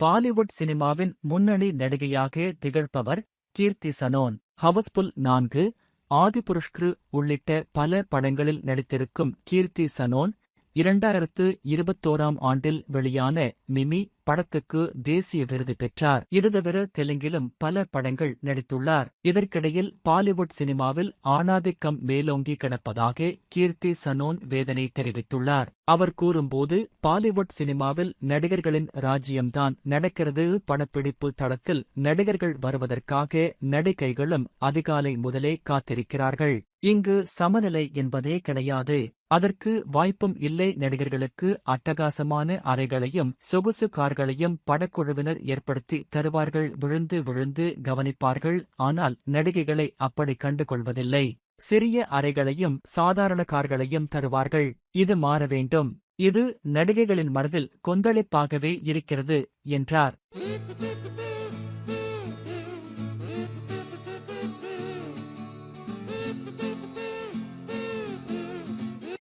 பாலிவுட் சினிமாவின் முன்னணி நடிகையாக திகழ்பவர் கீர்த்தி சனோன். ஹவுஸ்புல் நான்கு ஆதிபுருஷ்கு உள்ளிட்ட பல படங்களில் நடித்திருக்கும் கீர்த்தி சனோன் இரண்டாயிரத்து இருபத்தோராம் ஆண்டில் வெளியான மிமி படத்துக்கு தேசிய விருது பெற்றார். இது தவிர தெலுங்கிலும் பல படங்கள் நடித்துள்ளார். இதற்கிடையில் பாலிவுட் சினிமாவில் ஆணாதிக்கம் மேலோங்கி கிடப்பதாக கீர்த்தி சனோன் வேதனை தெரிவித்துள்ளார். அவர் கூறும்போது பாலிவுட் சினிமாவில் நடிகர்களின் ராஜ்யம்தான். நடக்கிறது படப்பிடிப்பு தளத்தில் நடிகர்கள் வருவதற்காக நடிகைகளும் அதிகாலை முதலே காத்திருக்கிறார்கள். இங்கு சமநிலை என்பதே கிடையாது. அதற்கு வாய்ப்பும் இல்லை. நடிகர்களுக்கு அட்டகாசமான அறைகளையும் சொகுசு கார்களையும் படக்குழுவினர் ஏற்படுத்தி தருவார்கள். விழுந்து விழுந்து கவனிப்பார்கள். ஆனால் நடிகைகளை அப்படி கண்டுகொள்வதில்லை. சிறிய அறைகளையும் சாதாரண கார்களையும் தருவார்கள். இது மாற வேண்டும். இது நடிகைகளின் மனதில் கொந்தளிப்பாகவே இருக்கிறது என்றார்.